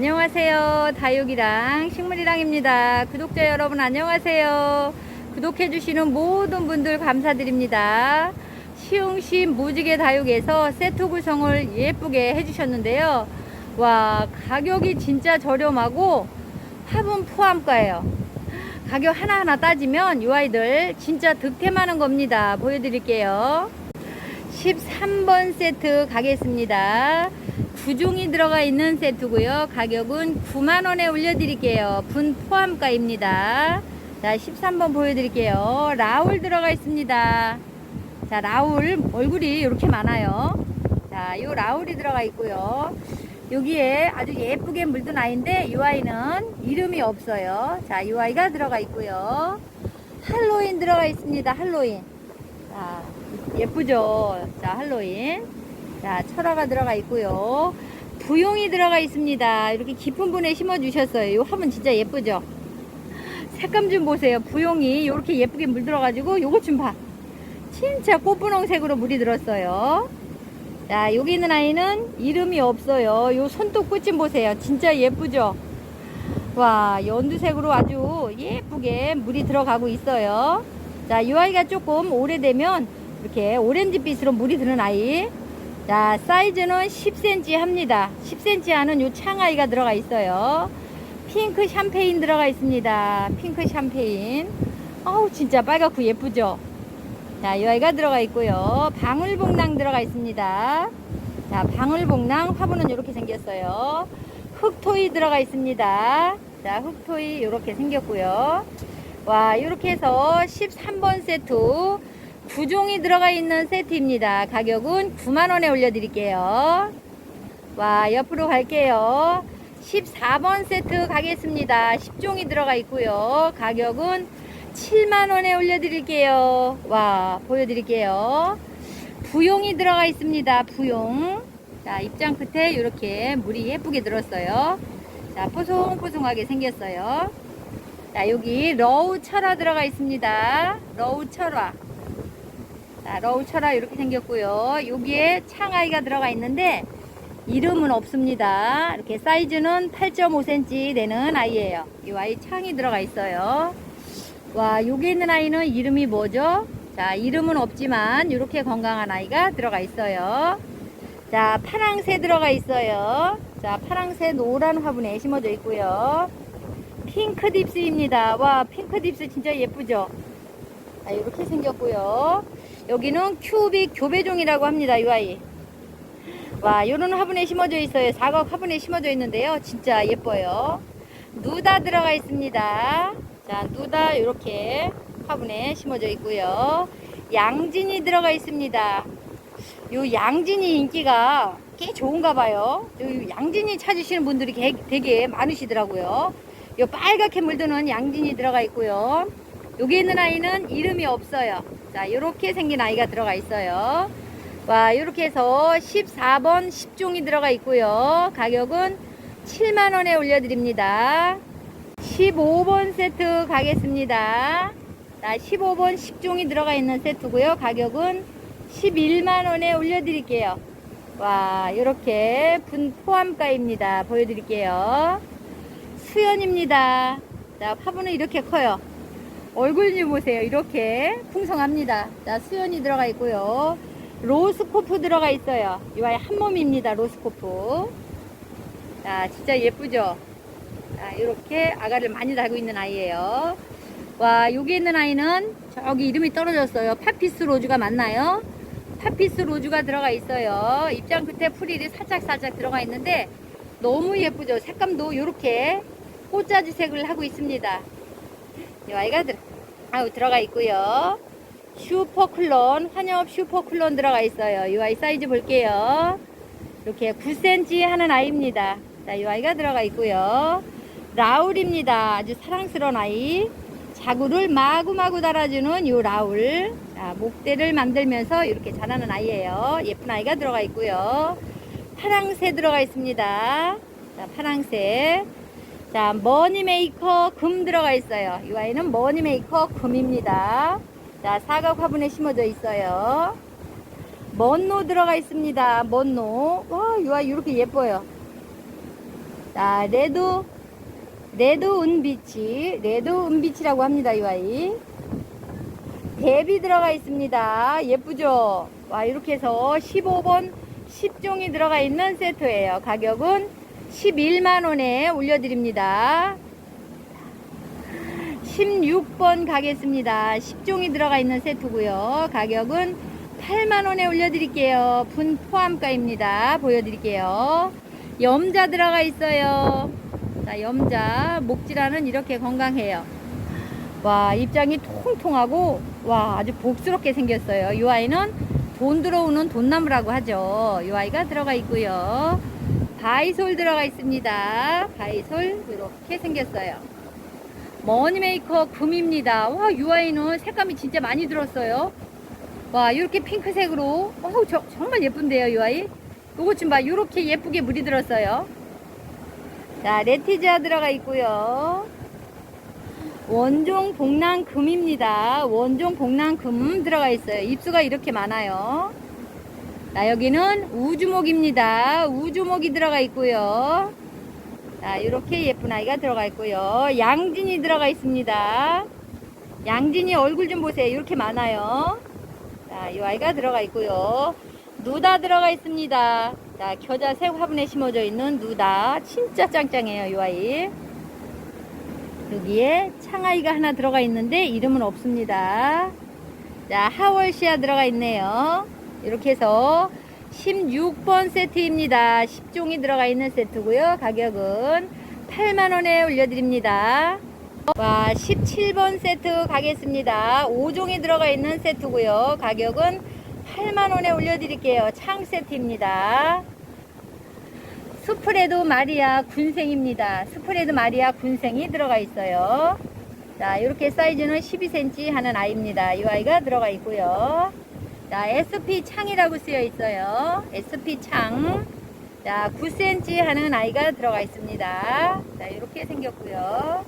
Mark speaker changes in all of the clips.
Speaker 1: 안녕하세요. 다육이랑 식물이랑입니다. 구독자 여러분 안녕하세요. 구독해주시는 모든 분들 감사드립니다. 시흥시 무지개 다육에서 세트 구성을 예쁘게 해주셨는데요. 와, 가격이 진짜 저렴하고 화분 포함가예요. 가격 하나하나 따지면 이 아이들 진짜 득템하는 겁니다. 보여드릴게요. 13번 세트 가겠습니다. 9종이 들어가 있는 세트고요. 가격은 9만원에 올려드릴게요. 분 포함가입니다. 자, 13번 보여드릴게요. 라울 들어가 있습니다. 자, 라울 얼굴이 이렇게 많아요. 자, 요 라울이 들어가 있고요. 여기에 아주 예쁘게 물든 아이인데 이 아이는 이름이 없어요. 자, 이 아이가 들어가 있고요. 할로윈 들어가 있습니다. 할로윈. 자, 예쁘죠? 자, 할로윈. 자, 철화가 들어가 있고요. 부용이 들어가 있습니다. 이렇게 깊은 분에 심어 주셨어요. 이 화분 진짜 예쁘죠? 색감 좀 보세요. 부용이 이렇게 예쁘게 물들어가지고 요것 좀 봐. 진짜 꽃분홍색으로 물이 들었어요. 자, 여기 있는 아이는 이름이 없어요. 요 손톱 끝좀 보세요. 진짜 예쁘죠? 와, 연두색으로 아주 예쁘게 물이 들어가고 있어요. 자, 이 아이가 조금 오래되면 이렇게 오렌지빛으로 물이 드는 아이. 자, 사이즈는 10cm 합니다. 10cm 하는 요 창아이가 들어가 있어요. 핑크 샴페인 들어가 있습니다. 핑크 샴페인. 아우, 진짜 빨갛고 예쁘죠? 자, 이 아이가 들어가 있고요. 방울복랑 들어가 있습니다. 자, 방울복랑 화분은 이렇게 생겼어요. 흑토이 들어가 있습니다. 자, 흑토이 이렇게 생겼고요. 와, 이렇게 해서 13번 세트 9종이 들어가 있는 세트입니다. 가격은 9만원에 올려드릴게요. 와, 옆으로 갈게요. 14번 세트 가겠습니다. 10종이 들어가 있고요. 가격은 7만원에 올려드릴게요. 와, 보여드릴게요. 부용이 들어가 있습니다. 부용. 자, 입장 끝에 이렇게 물이 예쁘게 들었어요. 자, 포송포송하게 생겼어요. 자, 여기 러우 철화 들어가 있습니다. 러우 철화. 자, 러우 철화 이렇게 생겼고요. 여기에 창아이가 들어가 있는데 이름은 없습니다. 이렇게 사이즈는 8.5cm 되는 아이예요. 이 아이 창이 들어가 있어요. 와, 여기 있는 아이는 이름이 뭐죠? 자, 이름은 없지만 이렇게 건강한 아이가 들어가 있어요. 자, 파랑새 들어가 있어요. 자, 파랑새 노란 화분에 심어져 있고요. 핑크 딥스입니다. 와, 핑크 딥스 진짜 예쁘죠? 자, 이렇게 생겼고요. 여기는 큐빅 교배종이라고 합니다. 이 아이. 와, 요런 화분에 심어져 있어요. 사각 화분에 심어져 있는데요. 진짜 예뻐요. 누다 들어가 있습니다. 자, 누다 이렇게 화분에 심어져 있고요. 양진이 들어가 있습니다. 요 양진이 인기가 꽤 좋은가 봐요. 요 양진이 찾으시는 분들이 게- 되게 많으시더라고요. 요 빨갛게 물드는 양진이 들어가 있고요. 여기 있는 아이는 이름이 없어요. 자, 요렇게 생긴 아이가 들어가 있어요. 와, 요렇게 해서 14번 10종이 들어가 있고요. 가격은 7만원에 올려드립니다. 15번 세트 가겠습니다. 자, 15번 10종이 들어가 있는 세트고요. 가격은 11만원에 올려드릴게요. 와, 이렇게 분 포함가입니다. 보여드릴게요. 수연입니다. 자, 화분은 이렇게 커요. 얼굴 좀 보세요. 이렇게 풍성합니다. 자, 수연이 들어가 있고요. 로스코프 들어가 있어요. 이 아이 한 몸입니다. 로스코프. 자, 진짜 예쁘죠? 자, 이렇게 아가를 많이 달고 있는 아이예요. 와, 여기 있는 아이는 저기 이름이 떨어졌어요. 파피스 로즈가 맞나요? 파피스 로즈가 들어가 있어요. 입장 끝에 풀이 살짝 살짝 들어가 있는데 너무 예쁘죠? 색감도 이렇게 꽃자지 색을 하고 있습니다. 이 아이가 들, 아유, 들어가 있고요. 슈퍼클론, 환엽 슈퍼클론 들어가 있어요. 이 아이 사이즈 볼게요. 이렇게 9cm 하는 아이입니다. 자, 이 아이가 들어가 있고요. 라울입니다. 아주 사랑스러운 아이. 자구를 마구마구 달아주는 이 라울. 자, 목대를 만들면서 이렇게 자라는 아이예요. 예쁜 아이가 들어가 있고요. 파랑새 들어가 있습니다. 자, 파랑새. 자, 머니메이커 금 들어가 있어요. 이 아이는 머니메이커 금입니다. 자, 사각 화분에 심어져 있어요. 먼노 들어가 있습니다. 먼노. 와, 이 아이 이렇게 예뻐요. 자, 레드, 레드 은비치, 레드 은비치라고 합니다, 이 아이. 대비 들어가 있습니다. 예쁘죠? 와, 이렇게 해서 15번 10종이 들어가 있는 세트예요. 가격은 11만원에 올려드립니다. 16번 가겠습니다. 10종이 들어가 있는 세트고요. 가격은 8만원에 올려드릴게요. 분 포함가입니다. 보여드릴게요. 염자 들어가 있어요. 자, 염자. 목질하는 이렇게 건강해요. 와, 입장이 통통하고, 와, 아주 복스럽게 생겼어요. 이 아이는 돈 들어오는 돈나무라고 하죠. 이 아이가 들어가 있고요. 바이솔 들어가 있습니다. 바이솔, 이렇게 생겼어요. 머니메이커 금입니다. 와, 이 아이는 색감이 진짜 많이 들었어요. 와, 이렇게 핑크색으로. 어우, 저, 정말 예쁜데요, 이 아이. 요것 좀 봐. 이렇게 예쁘게 물이 들었어요. 자, 레티지아 들어가 있고요. 원종 복랑금입니다. 원종 복랑금 들어가 있어요. 입수가 이렇게 많아요. 자, 여기는 우주목입니다. 우주목이 들어가 있고요. 자, 이렇게 예쁜 아이가 들어가 있고요. 양진이 들어가 있습니다. 양진이 얼굴 좀 보세요. 이렇게 많아요. 자, 이 아이가 들어가 있고요. 누다 들어가 있습니다. 자, 겨자색 화분에 심어져 있는 누다. 진짜 짱짱해요, 이 아이. 여기에 창아이가 하나 들어가 있는데 이름은 없습니다. 자, 하월시아 들어가 있네요. 이렇게 해서 16번 세트입니다. 10종이 들어가 있는 세트고요. 가격은 8만원에 올려드립니다. 와, 17번 세트 가겠습니다. 5종이 들어가 있는 세트고요. 가격은 8만원에 올려드릴게요. 창 세트입니다. 스프레드 마리아 군생입니다. 스프레드 마리아 군생이 들어가 있어요. 자, 이렇게 사이즈는 12cm 하는 아이입니다. 이 아이가 들어가 있고요. 자, SP 창이라고 쓰여 있어요. SP 창. 자, 9cm 하는 아이가 들어가 있습니다. 자, 이렇게 생겼고요.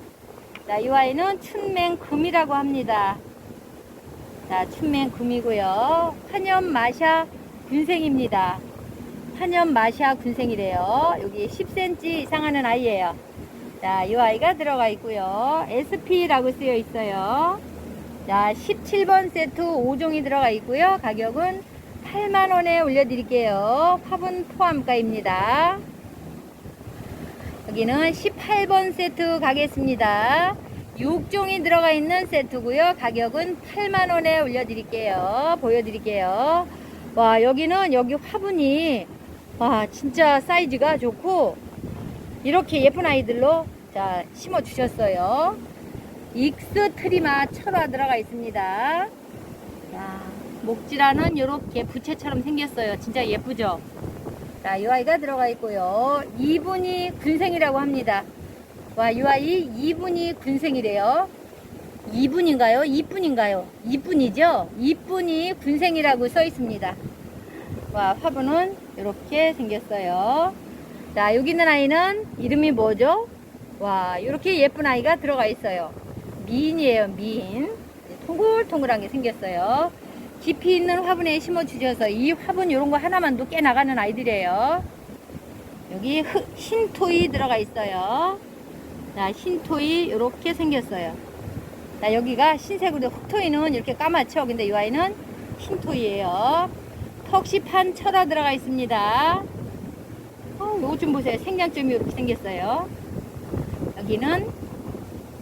Speaker 1: 자, 이 아이는 춘맹금이라고 합니다. 자, 춘맹금이고요. 환연 마샤 군생입니다. 한연 마샤 군생이래요. 여기 10cm 이상 하는 아이예요. 자, 이 아이가 들어가 있고요. SP라고 쓰여 있어요. 자, 17번 세트 5종이 들어가 있고요. 가격은 8만원에 올려드릴게요. 화분 포함가입니다. 여기는 18번 세트 가겠습니다. 6종이 들어가 있는 세트고요. 가격은 8만원에 올려드릴게요. 보여드릴게요. 와, 여기는 여기 화분이 와, 진짜 사이즈가 좋고 이렇게 예쁜 아이들로 자, 심어 주셨어요. 익스트리마 철화 들어가 있습니다. 자, 목지라는 이렇게 부채처럼 생겼어요. 진짜 예쁘죠? 자, 이 아이가 들어가 있고요. 이분이 군생이라고 합니다. 와, 이 아이 이분이 군생이래요. 2분인가요? 2분인가요? 2분이죠? 2분이 군생이라고 써 있습니다. 와, 화분은 이렇게 생겼어요. 자, 여기 있는 아이는 이름이 뭐죠? 와, 이렇게 예쁜 아이가 들어가 있어요. 미인이에요, 미인. 통글통글한 게 생겼어요. 깊이 있는 화분에 심어 주셔서 이 화분 이런 거 하나만도 깨 나가는 아이들이에요. 여기 흑, 흰 토이 들어가 있어요. 자, 흰 토이 이렇게 생겼어요. 자, 여기가 흰색으로 흑토이는 이렇게 까맣죠? 근데 이 아이는 흰 토이예요. 턱시판 철화 들어가 있습니다. 어, 요거 좀 보세요. 생장점이 이렇게 생겼어요. 여기는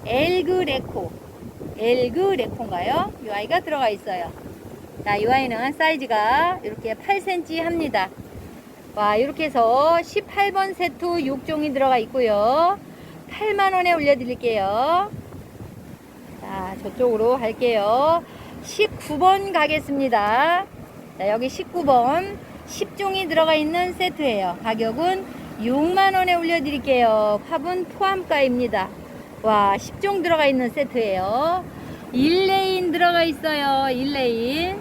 Speaker 1: 엘그레코. 엘그레코인가요? 이 아이가 들어가 있어요. 자, 이 아이는 사이즈가 이렇게 8cm 합니다. 와, 이렇게 해서 18번 세트 6종이 들어가 있고요. 8만원에 올려드릴게요. 자, 저쪽으로 갈게요. 19번 가겠습니다. 자, 여기 19번 10종이 들어가 있는 세트예요. 가격은 6만원에 올려드릴게요. 화분 포함가입니다. 와, 10종 들어가 있는 세트예요. 1레인 들어가 있어요. 1레인.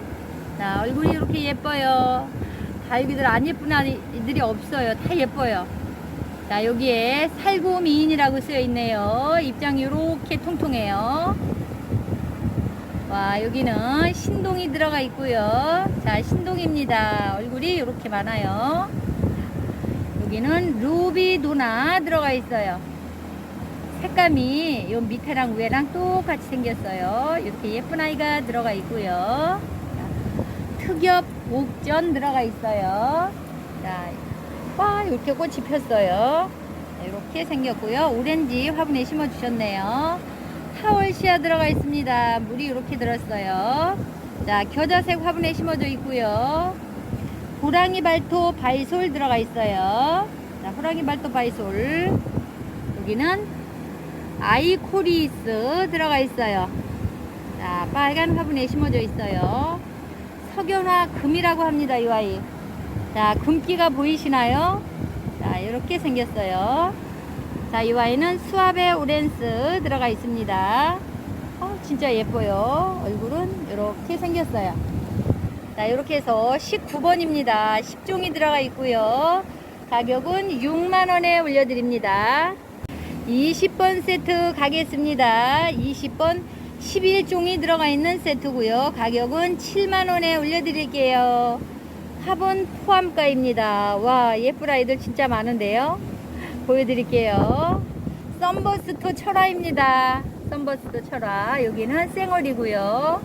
Speaker 1: 자, 얼굴이 이렇게 예뻐요. 다육이들 안 예쁜 아이들이 없어요. 다 예뻐요. 자, 여기에 살구 미인이라고 쓰여 있네요. 입장이 이렇게 통통해요. 와, 여기는 신동이 들어가 있고요. 자, 신동입니다. 얼굴이 이렇게 많아요. 여기는 루비 도나 들어가 있어요. 색감이 요 밑에랑 위에랑 똑같이 생겼어요. 이렇게 예쁜 아이가 들어가 있고요. 자, 특엽 옥전 들어가 있어요. 자, 와 이렇게 꽃이 폈어요. 자, 이렇게 생겼고요. 오렌지 화분에 심어 주셨네요. 4월 씨앗 들어가 있습니다. 물이 이렇게 들었어요. 자, 겨자색 화분에 심어져 있고요. 호랑이 발톱 바이솔 들어가 있어요. 자, 호랑이 발톱 바이솔. 여기는 아이코리스 들어가 있어요. 자, 빨간 화분에 심어져 있어요. 석연화 금이라고 합니다, 이 아이. 자, 금기가 보이시나요? 자, 이렇게 생겼어요. 자, 이 아이는 수아베 오렌스 들어가 있습니다. 어, 진짜 예뻐요. 얼굴은 이렇게 생겼어요. 자, 이렇게 해서 19번입니다. 10종이 들어가 있고요. 가격은 6만원에 올려드립니다. 20번 세트 가겠습니다. 20번 11종이 들어가 있는 세트고요. 가격은 7만원에 올려드릴게요. 화분 포함가입니다. 와, 예쁜 아이들 진짜 많은데요. 보여드릴게요. 썬버스터 철화입니다. 썬버스터 철화. 여기는 생얼이고요.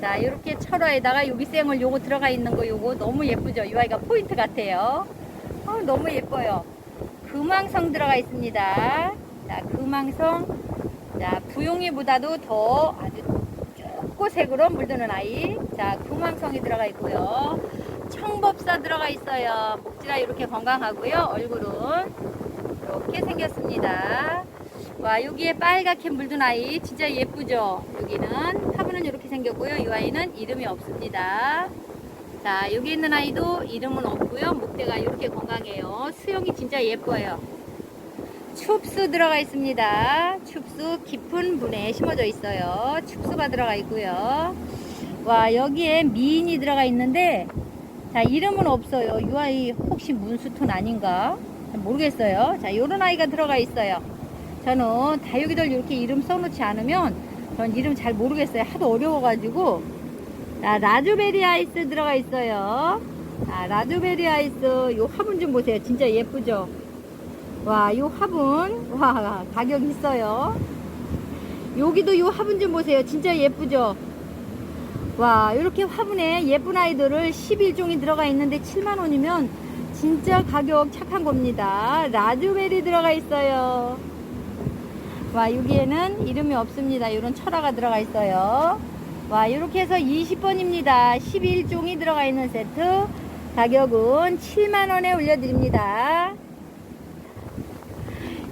Speaker 1: 자, 이렇게 철화에다가 여기 생얼 요거 들어가 있는 거 요거 너무 예쁘죠? 이 아이가 포인트 같아요. 어, 너무 예뻐요. 금왕성 들어가 있습니다. 자, 금왕성. 자, 부용이보다도 더 아주 쪼꼬색으로 물드는 아이. 자, 금왕성이 들어가 있고요. 청법사 들어가 있어요. 목지가 이렇게 건강하고요. 얼굴은 이렇게 생겼습니다. 와, 여기에 빨갛게 물든 아이 진짜 예쁘죠? 여기는 화분은 이렇게 생겼고요. 이 아이는 이름이 없습니다. 자, 여기 있는 아이도 이름은 없고요. 목대가 이렇게 건강해요. 수영이 진짜 예뻐요. 춥수 들어가 있습니다. 춥수 깊은 분에 심어져 있어요. 춥수가 들어가 있고요. 와, 여기에 미인이 들어가 있는데, 자, 이름은 없어요. 이 아이 혹시 문수톤 아닌가? 잘 모르겠어요. 자, 요런 아이가 들어가 있어요. 저는 다육이들 이렇게 이름 써놓지 않으면 전 이름 잘 모르겠어요. 하도 어려워가지고. 자, 라즈베리 아이스 들어가 있어요. 자, 라즈베리 아이스 요 화분 좀 보세요. 진짜 예쁘죠? 와, 요 화분. 와, 가격 있어요. 여기도 요 화분 좀 보세요. 진짜 예쁘죠? 와, 이렇게 화분에 예쁜 아이들을 11종이 들어가 있는데 7만원이면 진짜 가격 착한 겁니다. 라즈베리 들어가 있어요. 와, 여기에는 이름이 없습니다. 이런 철화가 들어가 있어요. 와, 이렇게 해서 20번입니다. 11종이 들어가 있는 세트. 가격은 7만원에 올려드립니다.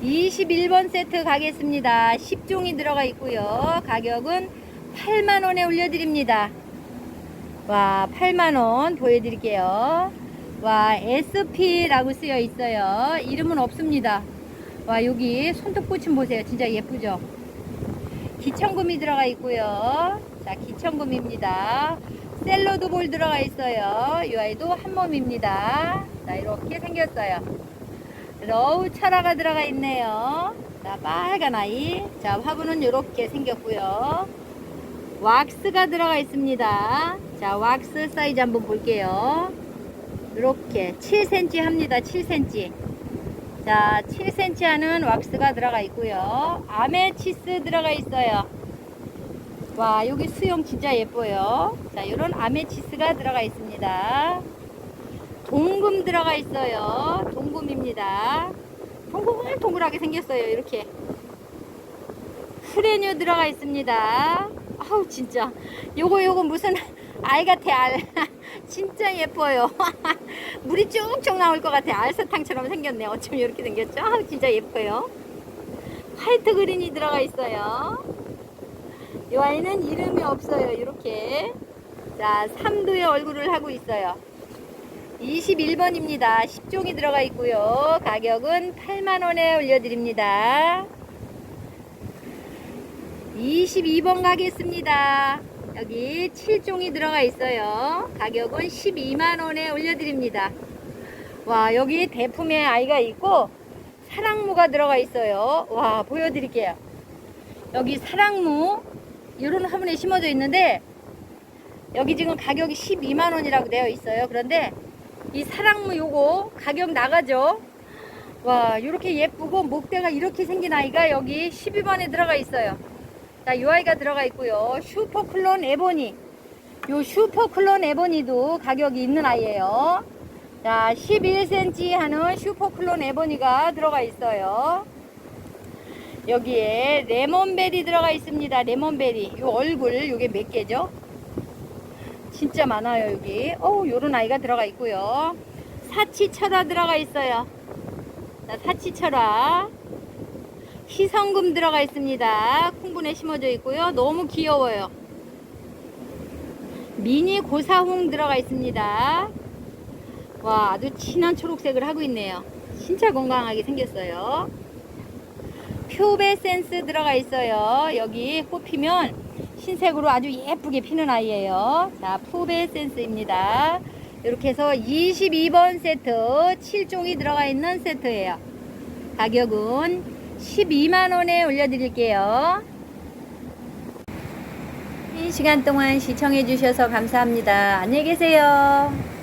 Speaker 1: 21번 세트 가겠습니다. 10종이 들어가 있고요. 가격은 8만원에 올려드립니다. 와, 8만원 보여드릴게요. 와, SP라고 쓰여 있어요. 이름은 없습니다. 와, 여기 손톱 붙임 보세요. 진짜 예쁘죠? 기천금이 들어가 있고요. 자, 기천금입니다. 샐러드 볼 들어가 있어요. 이 아이도 한 몸입니다. 자, 이렇게 생겼어요. 러우 철화가 들어가 있네요. 자, 빨간 아이. 자, 화분은 이렇게 생겼고요. 왁스가 들어가 있습니다. 자, 왁스 사이즈 한번 볼게요. 이렇게 7cm 합니다. 7cm. 자, 7cm 하는 왁스가 들어가 있고요. 아메치스 들어가 있어요. 와, 여기 수영 진짜 예뻐요. 자, 이런 아메치스가 들어가 있습니다. 동금 들어가 있어요. 동금입니다. 동금은 동글하게 생겼어요. 이렇게. 프레뉴 들어가 있습니다. 아우, 진짜. 요거, 요거 무슨 알 같아, 알. 진짜 예뻐요. 물이 쭉쭉 나올 것 같아. 알사탕처럼 생겼네. 어쩜 이렇게 생겼죠? 아우, 진짜 예뻐요. 화이트 그린이 들어가 있어요. 이 아이는 이름이 없어요. 이렇게. 자, 3도의 얼굴을 하고 있어요. 21번입니다. 10종이 들어가 있고요. 가격은 8만원에 올려드립니다. 22번 가겠습니다. 여기 7종이 들어가 있어요. 가격은 12만원에 올려드립니다. 와, 여기 대품의 아이가 있고, 사랑무가 들어가 있어요. 와, 보여드릴게요. 여기 사랑무, 이런 화분에 심어져 있는데, 여기 지금 가격이 12만원이라고 되어 있어요. 그런데, 이 사랑무 요거 가격 나가죠? 와, 이렇게 예쁘고 목대가 이렇게 생긴 아이가 여기 12번에 들어가 있어요. 자, 이 아이가 들어가 있고요. 슈퍼클론 에보니. 요 슈퍼클론 에보니도 가격이 있는 아이예요. 자, 11cm 하는 슈퍼클론 에보니가 들어가 있어요. 여기에 레몬베리 들어가 있습니다. 레몬베리. 요 얼굴 요게 몇 개죠? 진짜 많아요, 여기. 어우, 요런 아이가 들어가 있고요. 사치철화 들어가 있어요. 자, 사치철화. 희성금 들어가 있습니다. 콩분에 심어져 있고요. 너무 귀여워요. 미니 고사홍 들어가 있습니다. 와, 아주 진한 초록색을 하고 있네요. 진짜 건강하게 생겼어요. 표베 센스 들어가 있어요. 여기 꽃 피면 흰색으로 아주 예쁘게 피는 아이예요. 자, 푸베 센스입니다. 이렇게 해서 22번 세트 7종이 들어가 있는 세트예요. 가격은 12만원에 올려드릴게요. 이 시간 동안 시청해 주셔서 감사합니다. 안녕히 계세요.